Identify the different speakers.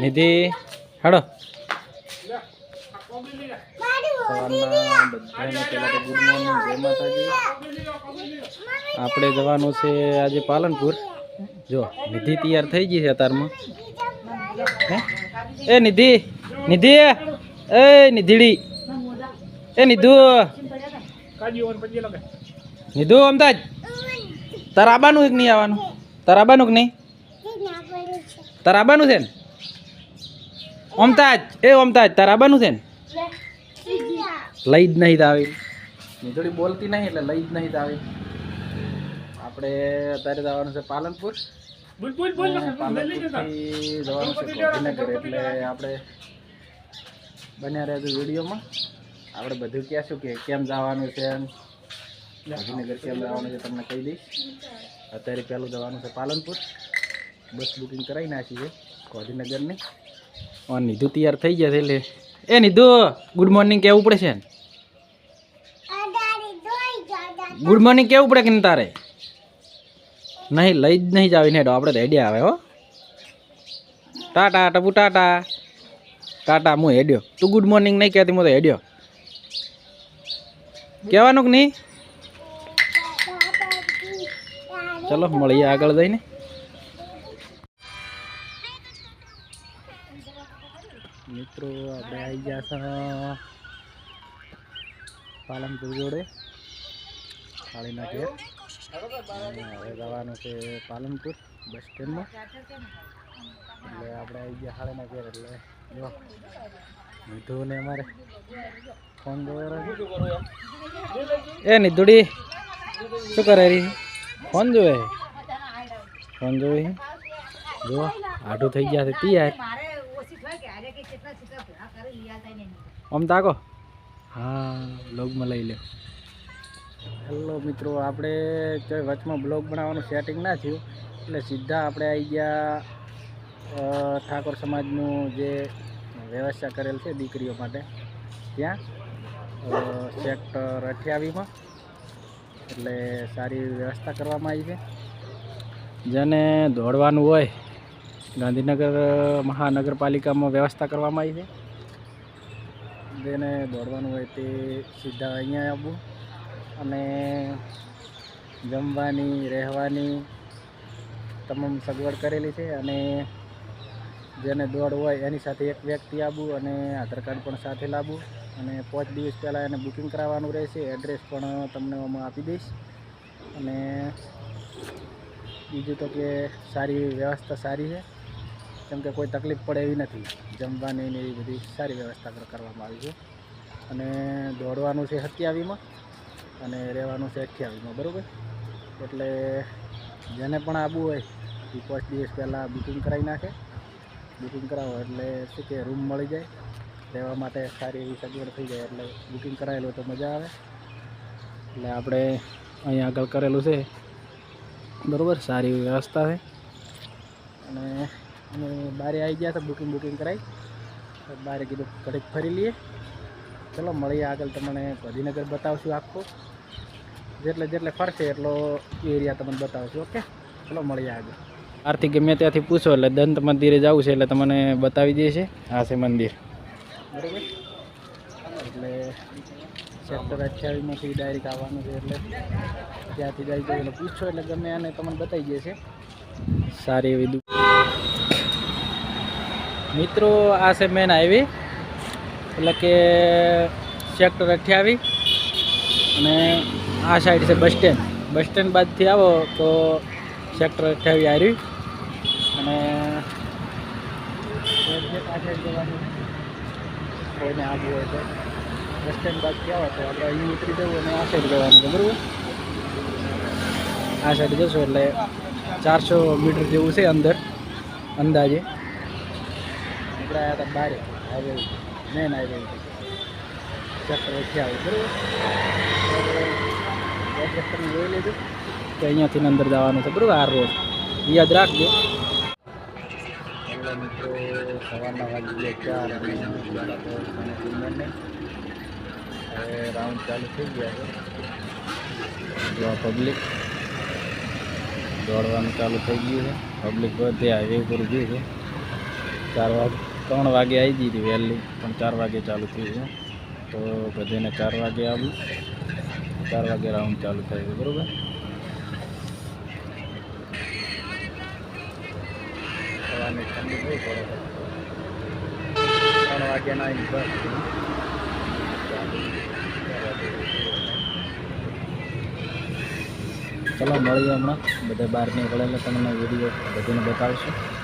Speaker 1: નિધિ હેડો આપણે જવાનું છે આજે પાલનપુર. જો, નિધિ તૈયાર થઈ ગઈ છે અતારમાં. એ નિધિ નિધિ, એ નિધિડી. એ નિધુ. નિધુ અમદાજ તારા આબાનું એક નહીં આવવાનું? તારા આબાનું કે નહીં? તારા આબાનું છે ને? ઓમતાજ એ ઓમતાજ તારા બનુ છે ને? લઈ જ નહીં આવી. નીચોડી બોલતી નહીં એટલે લઈ જ નહીં આવી. આપણે અત્યારે જવાનું છે પાલનપુર. પાલનપુરથી જવાનું છે ગાંધીનગર એટલે આપણે બન્યા રહેજો વિડીયોમાં. આપણે બધું કહેશું કે કેમ જવાનું છે એમ. ગાંધીનગર કેમ જવાનું છે તમને કહી દઈશ. અત્યારે પહેલું જવાનું છે પાલનપુર. બસ બુકિંગ કરાવી નાખી છે ગાંધીનગરની અને નિધુ તૈયાર થઈ ગયા છે એટલે. એ નિધુ ગુડ મોર્નિંગ કેવું પડે છે? ગુડ મોર્નિંગ કેવું પડે કે તારે? નહીં, લઈ જ નહીં જાવી ને આપણે તો હેડ્યા આવે હો. ટાટા, ટપુ ટાટા. ટાટા, હું હેડ્યો. તું ગુડ મોર્નિંગ નહીં કહેતી, હું તો હેડ્યો. કહેવાનું કે નહીં? ચલો, મળીએ આગળ જઈને. મિત્રો, આપણે આવી ગયા છે પાલનપુર જોડે. કાળીના ઘેર. હવે જવાનું છે પાલનપુર બસ સ્ટેન્ડમાં. એટલે આપણે આવી ગયા હાળીના ઘેર, એટલે જો નિધુને અમારે ફોન જોયો એ નિધુડી શું કરે રી ફોન જોવે ફોન જોવે જો આઢું થઈ ગયા છે તૈયાર આમ તાકો. હા બ્લોગમાં લઈ લે હેલો મિત્રો આપણે કોઈ વચમાં બ્લોગ બનાવવાનું સેટિંગ ના થયું એટલે સીધા આપણે આવી ગયા ઠાકોર સમાજનું જે વ્યવસ્થા કરેલ છે દીકરીઓ માટે. ત્યાં સેક્ટર અઠ્યાવીમાં. એટલે સારી વ્યવસ્થા કરવામાં આવી છે. જેને દોડવાનું હોય ગાંધીનગર મહાનગરપાલિકામાં વ્યવસ્થા કરવામાં આવી છે. જેને દોડવાનું હોય તે સીધા અહીંયા આવવું અને જમવાની, રહેવાની તમામ સગવડ કરેલી છે અને જેને દોડ હોય એની સાથે એક વ્યક્તિ આવવું અને આધાર કાર્ડ પણ સાથે લાવવું અને પાંચ દિવસ પહેલાં એને બુકિંગ કરાવવાનું રહેશે, એડ્રેસ પણ તમને આમાં આપી દઈશ. અને બીજું તો કે સારી વ્યવસ્થા સારી છે. કેમ કે કોઈ તકલીફ પડે એવી નથી. જમવાની ને એવી બધી સારી વ્યવસ્થા કરવામાં આવી છે. અને દોડવાનું છે સત્યાવીમાં અને રહેવાનું છે અઠ્યાવીમાં, બરાબર? એટલે જેને પણ આવવું હોય, એ પાંચ દિવસ પહેલાં બુકિંગ કરાવી નાખે. બુકિંગ કરાવો એટલે શું કે રૂમ મળી જાય. રહેવા માટે સારી એવી સગવડ થઈ જાય એટલે બુકિંગ કરાવેલું તો મજા આવે. એટલે આપણે અહીંયા આગળ કરેલું છે. બરાબર? સારી એવી વ્યવસ્થા છે. અને અમે બારે આવી ગયા હતા બુકિંગ બુકિંગ કરાવી બારે કીધું ઘડીક ફરી લઈએ. ચલો મળીએ આગળ તમને ગાંધીનગર બતાવશું આખો. જેટલે જેટલે ફરશે એટલો એરિયા તમને બતાવશું ઓકે ચલો મળીએ આગળ. આરથી ગમે ત્યાંથી પૂછો એટલે દંત મંદિરે જવું છે એટલે તમને બતાવી દે છે આ છે મંદિર. બરાબર? એટલે સેક્ટર અઠ્યાવીસમાંથી ડાયરેક્ટ આવવાનું છે એટલે ત્યાંથી જાય એટલે પૂછો એટલે ગમે આને તમને બતાવી દેશે. સારી એવી દુ મિત્રો, આ છે મેન હાઈવે એટલે કે સેક્ટર અઠ્યાવીસ અને આ સાઈડ છે બસ સ્ટેન્ડ બસ સ્ટેન્ડ બાદથી આવો તો સેક્ટર અઠ્યાવીસ આવ્યું અને કોઈને આવવું હોય તો બસ સ્ટેન્ડ બાદથી આવો તો આપણે અહીં ઉતરી જવું અને આ સાઈડ જવાનું છે, બરાબર? આ સાઈડ જશો એટલે ચારસો મીટર જેવું છે અંદર, અંદાજે. આવ્યા હતા બારે. હાઈવે મેન હાઈવે સેક્ટર આવ્યું બરાબર? એડ્રેસ તમે જોઈ લેજો. કે અહીંયાથી અંદર જવાનું છે, બરાબર? આ રોડ. યાદ રાખજો. મિત્રો, સવારના વાગી ચાર અને હવે રાઉન્ડ ચાલુ થઈ ગયા છે. જો પબ્લિક દોડવાનું ચાલુ થઈ ગયું છે. પબ્લિક બધે હાઈવે ઉપર ઊભી છે. ચાર વાગે. ત્રણ વાગે આવી ગઈ હતી વહેલી, પણ ચાર વાગે ચાલુ થઈ છે તો બધાને ચાર વાગે આવ્યું ચાર વાગે રાઉન્ડ ચાલુ થાય છે, બરાબર? સવારની ઠંડી બહુ પડે ત્રણ વાગ્યાના આવીને બસ. ચલો, મળીએ હમણાં. બધા બહાર નીકળેલા, તમને વીડિયો બધાને બતાવશું.